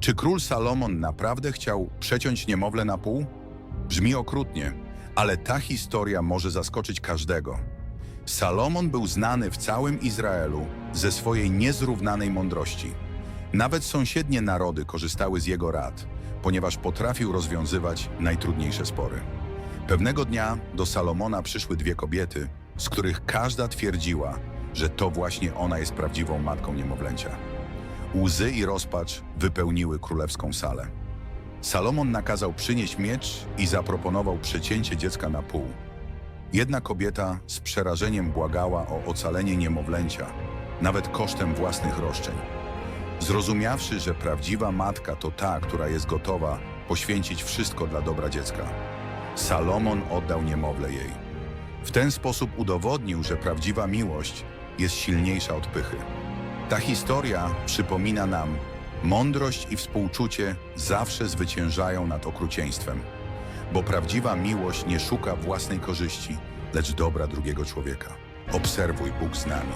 Czy król Salomon naprawdę chciał przeciąć niemowlę na pół? Brzmi okrutnie, ale ta historia może zaskoczyć każdego. Salomon był znany w całym Izraelu ze swojej niezrównanej mądrości. Nawet sąsiednie narody korzystały z jego rad, ponieważ potrafił rozwiązywać najtrudniejsze spory. Pewnego dnia do Salomona przyszły dwie kobiety, z których każda twierdziła, że to właśnie ona jest prawdziwą matką niemowlęcia. Łzy i rozpacz wypełniły królewską salę. Salomon nakazał przynieść miecz i zaproponował przecięcie dziecka na pół. Jedna kobieta z przerażeniem błagała o ocalenie niemowlęcia, nawet kosztem własnych roszczeń. Zrozumiawszy, że prawdziwa matka to ta, która jest gotowa poświęcić wszystko dla dobra dziecka, Salomon oddał niemowlę jej. W ten sposób udowodnił, że prawdziwa miłość jest silniejsza od pychy. Ta historia przypomina nam, mądrość i współczucie zawsze zwyciężają nad okrucieństwem, bo prawdziwa miłość nie szuka własnej korzyści, lecz dobra drugiego człowieka. Obserwuj Bóg z nami.